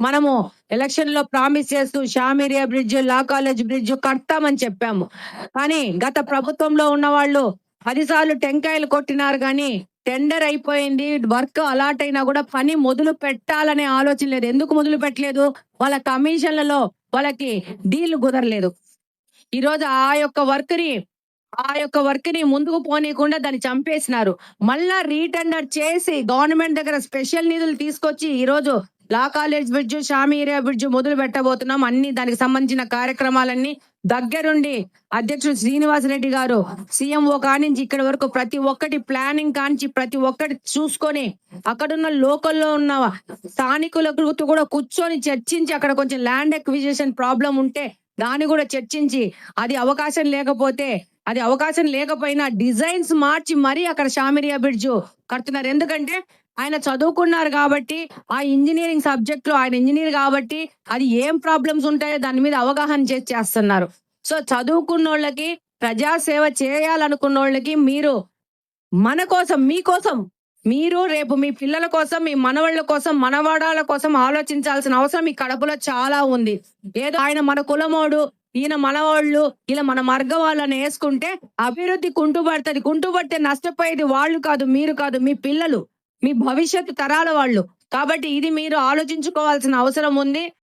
మనము ఎలక్షన్లో ప్రామిస్ చేస్తూ Shamiriya bridge law college bridge కడతామని చెప్పాము. కానీ గత ప్రభుత్వంలో ఉన్న వాళ్ళు పదిసార్లు టెంకాయలు కొట్టినారు కానీ టెండర్ అయిపోయింది వర్క్ అలాట్ అయినా కూడా పని మొదలు పెట్టాలనే ఆలోచన లేదు. ఎందుకు మొదలు పెట్టలేదు? వాళ్ళ కమిషన్లలో వాళ్ళకి డీల్ కుదరలేదు. ఈ రోజు ఆ యొక్క వర్క్ని ఆ యొక్క వర్క్ని ముందుకు పోనీయకుండా దాన్ని చంపేసినారు. మళ్ళా రీటెండర్ చేసి గవర్నమెంట్ దగ్గర స్పెషల్ నిధులు తీసుకొచ్చి ఈ రోజు law college bridge Shamiriya bridge మొదలు పెట్టబోతున్నాం. అన్ని దానికి సంబంధించిన కార్యక్రమాలన్నీ దగ్గరుండి అధ్యక్షుడు శ్రీనివాసరెడ్డి గారు సీఎంఓ కానించి ఇక్కడ వరకు ప్రతి ఒక్కటి ప్లానింగ్ కానించి ప్రతి ఒక్కటి చూసుకొని అక్కడున్న లోకల్లో ఉన్న స్థానికులకు కూడా కూర్చొని చర్చించి అక్కడ కొంచెం ల్యాండ్ ఎక్విజిషన్ ప్రాబ్లం ఉంటే దాన్ని కూడా చర్చించి అది అవకాశం లేకపోతే అది అవకాశం లేకపోయినా డిజైన్స్ మార్చి మరీ అక్కడ షామిరియా బ్రిడ్జ్ కడుతున్నారు. ఎందుకంటే ఆయన చదువుకున్నారు కాబట్టి ఆ ఇంజనీరింగ్ సబ్జెక్ట్లో ఆయన ఇంజనీర్ కాబట్టి అది ఏం ప్రాబ్లమ్స్ ఉంటాయో దాని మీద అవగాహన చేసి చేస్తున్నారు. సో చదువుకున్న వాళ్ళకి ప్రజాసేవ చేయాలనుకున్న వాళ్ళకి మీరు మన కోసం మీకోసం మీరు రేపు మీ పిల్లల కోసం మీ మనవాళ్ళ కోసం మనవాడాల కోసం ఆలోచించాల్సిన అవసరం ఈ కడపలో చాలా ఉంది. ఏదో ఆయన మన కులమోడు ఈయన మనవాళ్ళు ఇలా మన మార్గ వాళ్ళని వేసుకుంటే అభివృద్ధి కుంటుపడుతుంది. కుంటుపడితే నష్టపోయేది వాళ్ళు కాదు మీరు కాదు మీ పిల్లలు. మీ భవిష్యత్తు తరాల వాళ్ళు. కాబట్టి ఇది మీరు ఆలోచించుకోవాల్సిన అవసరం ఉంది.